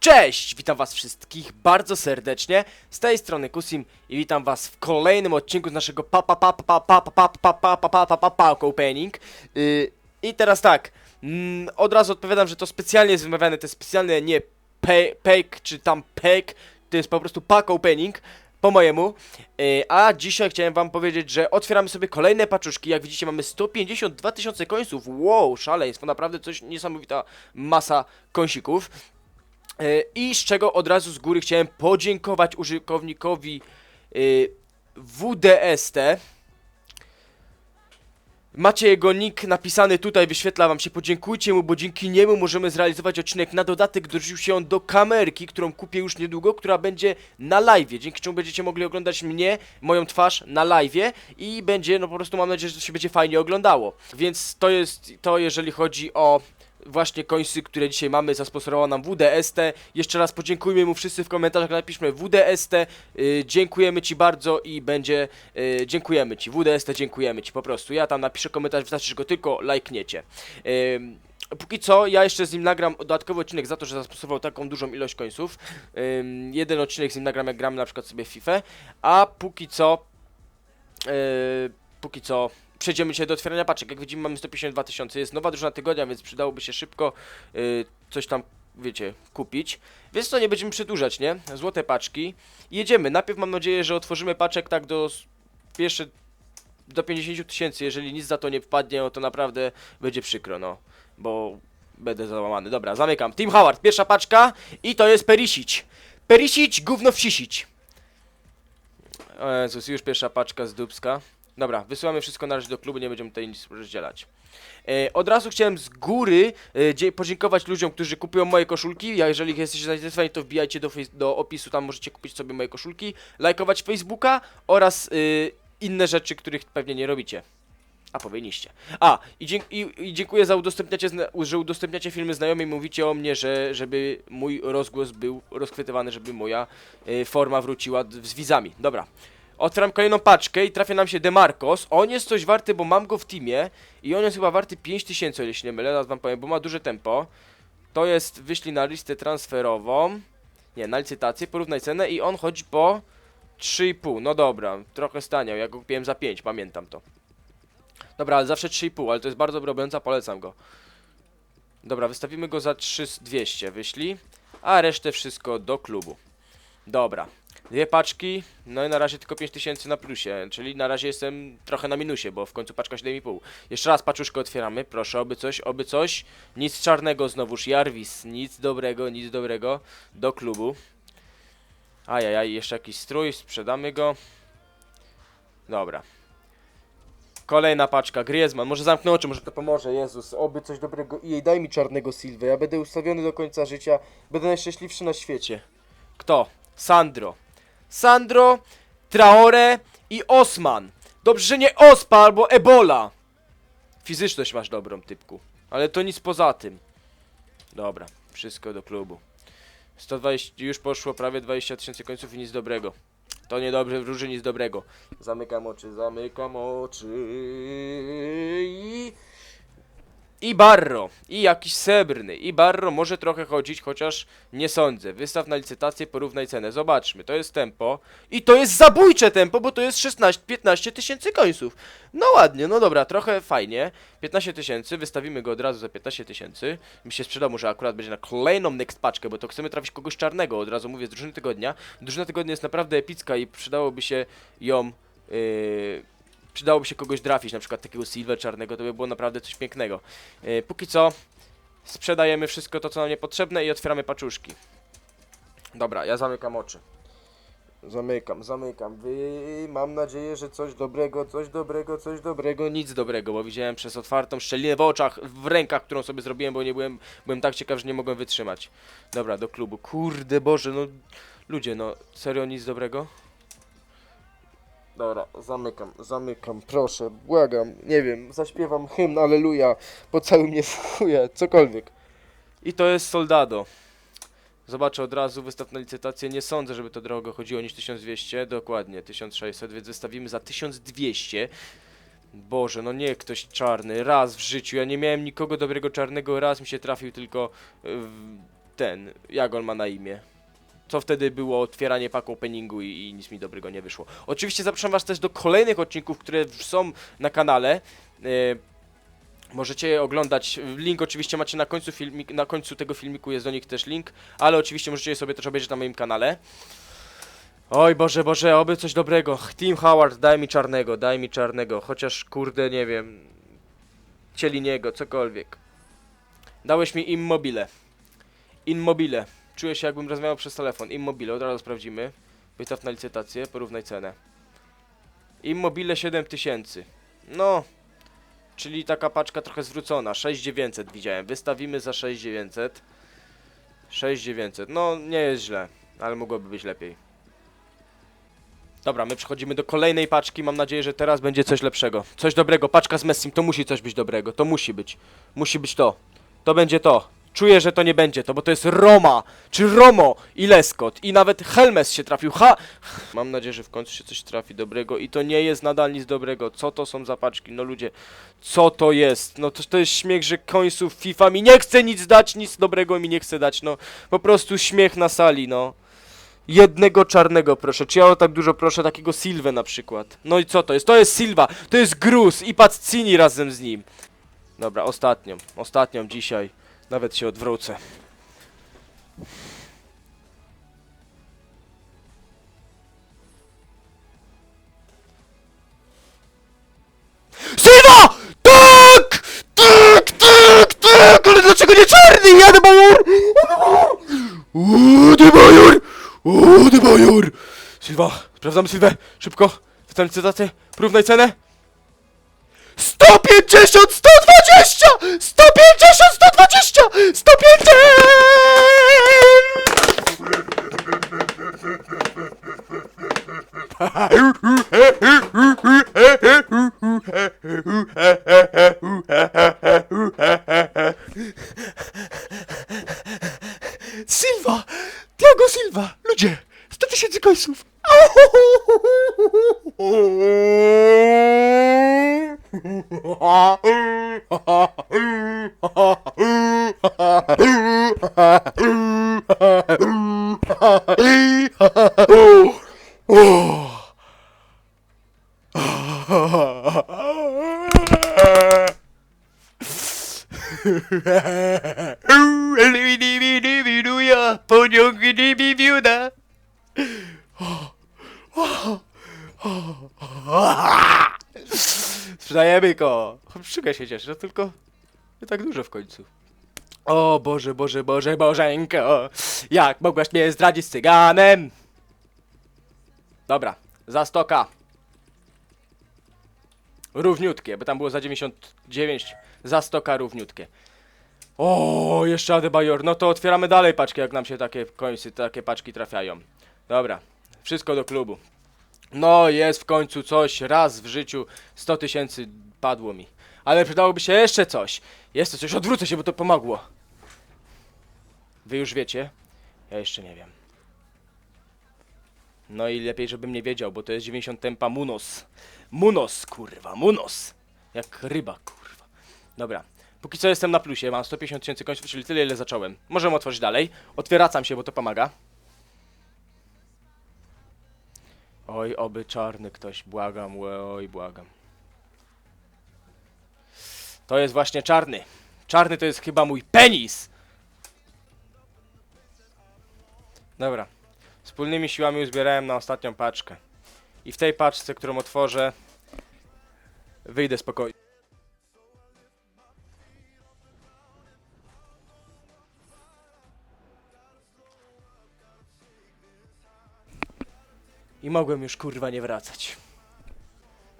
Cześć! Witam was wszystkich bardzo serdecznie. Z tej strony Kusim i witam was w kolejnym odcinku z naszego pa pa pa pa pa pa pa pa pa pa pa pa pa pa opening. Yy, I teraz tak, mm, od razu odpowiadam, że to specjalnie jest wymawiane, to jest specjalnie nie pe- pek czy tam pek, to jest po prostu pack opening. Po mojemu. Yy, a dzisiaj chciałem wam powiedzieć, że otwieramy sobie kolejne paczuszki. Jak widzicie mamy 152 tysiące końców. Wow, szaleństwo, naprawdę coś niesamowita masa kąsików. E, I z czego od razu z góry chciałem podziękować użytkownikowi y, WDST. Macie jego nick napisany tutaj, wyświetla wam się, podziękujcie mu, bo dzięki niemu możemy zrealizować odcinek. Na dodatek dorzucił się on do kamerki, którą kupię już niedługo, która będzie na live, dzięki czemu będziecie mogli oglądać mnie, moją twarz na live i będzie, no po prostu mam nadzieję, że to się będzie fajnie oglądało. Więc to jest to, jeżeli chodzi o właśnie końsy, które dzisiaj mamy, zasponsorował nam WDST. Jeszcze raz podziękujmy mu wszyscy w komentarzach, napiszmy WDST, yy, dziękujemy Ci bardzo i będzie, yy, dziękujemy Ci, WDST dziękujemy Ci po prostu. Ja tam napiszę komentarz, wystarczy, go tylko lajkniecie. Yy, Póki co, ja jeszcze z nim nagram dodatkowy odcinek za to, że zasponsorował taką dużą ilość końców. Ym, jeden odcinek z nim nagram, jak gramy na przykład sobie w FIFA. A póki co, yy, póki co, przejdziemy dzisiaj do otwierania paczek. Jak widzimy, mamy 152 tysiące. Jest nowa drużyna tygodnia, więc przydałoby się szybko yy, coś tam, wiecie, kupić. Więc to nie będziemy przedłużać, nie? Złote paczki. Jedziemy. Najpierw mam nadzieję, że otworzymy paczek tak do pierwsze do 50 tysięcy. Jeżeli nic za to nie wpadnie, no to naprawdę będzie przykro, no. Bo będę załamany. Dobra, zamykam. Team Howard, pierwsza paczka i to jest Perisic. Perisic, gówno wsisić. Jezus, już pierwsza paczka z Dubska. Dobra, wysyłamy wszystko na razie do klubu, nie będziemy tutaj nic rozdzielać. E, od razu chciałem z góry e, podziękować ludziom, którzy kupują moje koszulki. Ja, jeżeli jesteście zainteresowani, to wbijajcie do, do opisu, tam możecie kupić sobie moje koszulki, lajkować Facebooka oraz y, inne rzeczy, których pewnie nie robicie. A powinniście. A, i, dzięk- i, i dziękuję za udostępniacie, że udostępniacie filmy znajomym i mówicie o mnie, że żeby mój rozgłos był rozchwytywany, żeby moja y, forma wróciła z widzami. Dobra. Otwieram kolejną paczkę i trafia nam się Demarcos. On jest coś warty, bo mam go w teamie i on jest chyba warty 5000, o ile się nie mylę, teraz wam powiem, bo ma duże tempo. To jest, wyślij na listę transferową. Nie, na licytację, porównaj cenę i on chodzi po 3,5. No dobra, trochę staniał, ja go kupiłem za 5, pamiętam to. Dobra, ale zawsze 3,5, ale to jest bardzo obrońca, polecam go. Dobra, wystawimy go za 3200, wyślij. A resztę wszystko do klubu. Dobra. Dwie paczki, no i na razie tylko 5000 na plusie, czyli na razie jestem trochę na minusie, bo w końcu paczka 7,5. Jeszcze raz paczuszkę otwieramy, proszę, oby coś, oby coś. Nic czarnego znowuż, Jarvis, nic dobrego, nic dobrego, do klubu. Ajajaj, jeszcze jakiś strój, sprzedamy go. Dobra. Kolejna paczka, Griezmann, może zamknę oczy, może to pomoże, Jezus, oby coś dobrego. I daj mi czarnego Silvę, ja będę ustawiony do końca życia, będę najszczęśliwszy na świecie. Kto? Sandro. Sandro, Traore i Osman. Dobrze, że nie Ospa albo Ebola. Fizyczność masz dobrą, typku. Ale to nic poza tym. Dobra, wszystko do klubu. 120, już poszło prawie 20 tysięcy końców i nic dobrego. To niedobrze, wróży nic dobrego. Zamykam oczy, zamykam oczy i... I Barro, i jakiś srebrny, i Barro może trochę chodzić, chociaż nie sądzę. Wystaw na licytację, porównaj cenę. Zobaczmy, to jest tempo. I to jest zabójcze tempo, bo to jest 16-15 tysięcy końców. No ładnie, no dobra, trochę fajnie. 15 tysięcy, wystawimy go od razu za 15 tysięcy. Mi się sprzedał, może akurat będzie na kolejną next paczkę, bo to chcemy trafić kogoś czarnego, od razu mówię, z drużyny tygodnia. Drużyna tygodnia jest naprawdę epicka i przydałoby się ją... Yy, przydałoby się kogoś trafić, na przykład takiego silver czarnego, to by było naprawdę coś pięknego. Yy, póki co sprzedajemy wszystko to, co nam niepotrzebne i otwieramy paczuszki. Dobra, ja zamykam oczy. Zamykam, zamykam. Wy... Mam nadzieję, że coś dobrego, coś dobrego, coś dobrego, nic dobrego, bo widziałem przez otwartą szczelinę w oczach, w rękach, którą sobie zrobiłem, bo nie byłem, byłem tak ciekaw, że nie mogłem wytrzymać. Dobra, do klubu. Kurde Boże, no ludzie, no serio nic dobrego? Dobra, zamykam, zamykam, proszę, błagam, nie wiem, zaśpiewam hymn Aleluja, pocałuj mnie w chuja, cokolwiek. I to jest Soldado. Zobaczę od razu, wystaw na licytację, nie sądzę, żeby to drogo chodziło niż 1200, dokładnie 1600, więc wystawimy za 1200. Boże, no nie ktoś czarny, raz w życiu, ja nie miałem nikogo dobrego czarnego, raz mi się trafił tylko... Yy, ten, jak on ma na imię. Co wtedy było otwieranie pack openingu i, i nic mi dobrego nie wyszło. Oczywiście zapraszam was też do kolejnych odcinków, które są na kanale. E, Możecie je oglądać. Link oczywiście macie na końcu filmik, na końcu tego filmiku jest do nich też link, ale oczywiście możecie je sobie też obejrzeć na moim kanale. Oj Boże, Boże, oby coś dobrego. Team Howard, daj mi czarnego, daj mi czarnego. Chociaż kurde, nie wiem. Cieliniego, cokolwiek. Dałeś mi immobile. Immobile. Czuję się jakbym rozmawiał przez telefon. Immobile, od razu sprawdzimy. Wystaw na licytację, porównaj cenę. Immobile 7000. No, Czyli taka paczka trochę zwrócona. 6900 widziałem. Wystawimy za 6900. 6900. No, nie jest źle, ale mogłoby być lepiej. Dobra, my przechodzimy do kolejnej paczki. Mam nadzieję, że teraz będzie coś lepszego. Coś dobrego. Paczka z Messim. To musi coś być dobrego. To musi być. Musi być to. To będzie to. Czuję, że to nie będzie to, bo to jest Roma, czy Romo i Lescott i nawet Helmes się trafił. Ha! Mam nadzieję, że w końcu się coś trafi dobrego i to nie jest nadal nic dobrego. Co to są za paczki? No ludzie, co to jest? No to, to jest śmiech, że końców FIFA mi nie chce nic dać, nic dobrego mi nie chce dać, no. Po prostu śmiech na sali, no. Jednego czarnego proszę. Czy ja o tak dużo proszę? Takiego Silwę na przykład. No i co to jest? To jest Silva, to jest Gruz i Pazzini razem z nim. Dobra, ostatnią. Ostatnią dzisiaj. Nawet się odwrócę. Silva! Tak! Tak, tak, tak! Ale dlaczego nie czarny? Jadę Bajor! Ody Bajor! Ody Bajor! Silva, sprawdzamy Silwę. Szybko. Wstałem cytację. Porównaj cenę. 150, 120! 150, 120! 150! Silva! Tiago Silva! Ludzie! 100 tysięcy końców! 엘리미니 리비루야 번영기 리비뷰다 와 Sprzedajemy go! Przygaj się cieszę, tylko nie tak dużo w końcu. O Boże, Boże, Boże, Bożenko! Jak mogłaś mnie zdradzić z cyganem? Dobra, za stoka. Równiutkie, bo tam było za 99, za stoka równiutkie. O, jeszcze Adebayor, no to otwieramy dalej paczki, jak nam się takie końcy, takie paczki trafiają. Dobra, wszystko do klubu. No, jest w końcu coś, raz w życiu 100 tysięcy padło mi. Ale przydałoby się jeszcze coś. Jest to coś, odwrócę się, bo to pomogło. Wy już wiecie? Ja jeszcze nie wiem. No i lepiej, żebym nie wiedział, bo to jest 90 tempa Munos. Munos, kurwa, Munos. Jak ryba, kurwa. Dobra. Póki co jestem na plusie, mam 150 tysięcy końców, czyli tyle, ile zacząłem. Możemy otworzyć dalej. Otwieracam się, bo to pomaga. Oj, oby czarny ktoś, błagam, oj, błagam. To jest właśnie czarny. Czarny to jest chyba mój penis! Dobra. Wspólnymi siłami uzbierałem na ostatnią paczkę. I w tej paczce, którą otworzę, wyjdę spokojnie. I mogłem już kurwa nie wracać.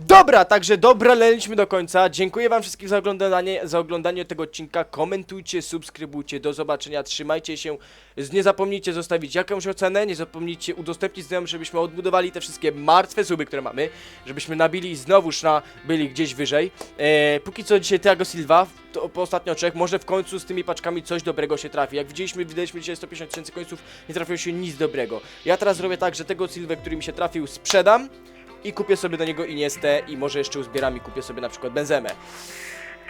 Dobra, także dobraliśmy do końca. Dziękuję wam wszystkim za oglądanie, za oglądanie tego odcinka. Komentujcie, subskrybujcie. Do zobaczenia, trzymajcie się. Nie zapomnijcie zostawić jakąś ocenę, nie zapomnijcie udostępnić znajomym, żebyśmy odbudowali te wszystkie martwe suby, które mamy, żebyśmy nabili i znowuż na byli gdzieś wyżej. E, póki co dzisiaj Thiago Silva, to po ostatnio trzech, może w końcu z tymi paczkami coś dobrego się trafi. Jak widzieliśmy, wydaliśmy dzisiaj 150 tysięcy końców, nie trafiło się nic dobrego. Ja teraz zrobię tak, że tego Silvę, który mi się trafił, sprzedam i kupię sobie do niego Iniestę i może jeszcze uzbieram i kupię sobie na przykład Benzemę.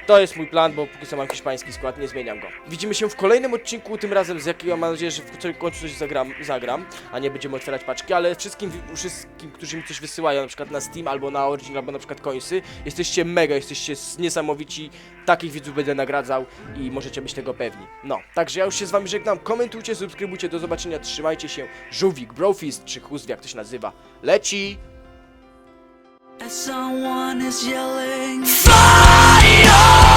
To jest mój plan, bo póki co mam hiszpański skład, nie zmieniam go. Widzimy się w kolejnym odcinku, tym razem z jakiego mam nadzieję, że w końcu coś zagram, zagram, a nie będziemy otwierać paczki, ale wszystkim, wszystkim, którzy mi coś wysyłają, na przykład na Steam, albo na Origin, albo na przykład Coinsy, jesteście mega, jesteście niesamowici, takich widzów będę nagradzał i możecie być tego pewni. No, także ja już się z wami żegnam, komentujcie, subskrybujcie, do zobaczenia, trzymajcie się, żółwik, brofist, czy chust, jak to się nazywa, leci! And someone is yelling Fire!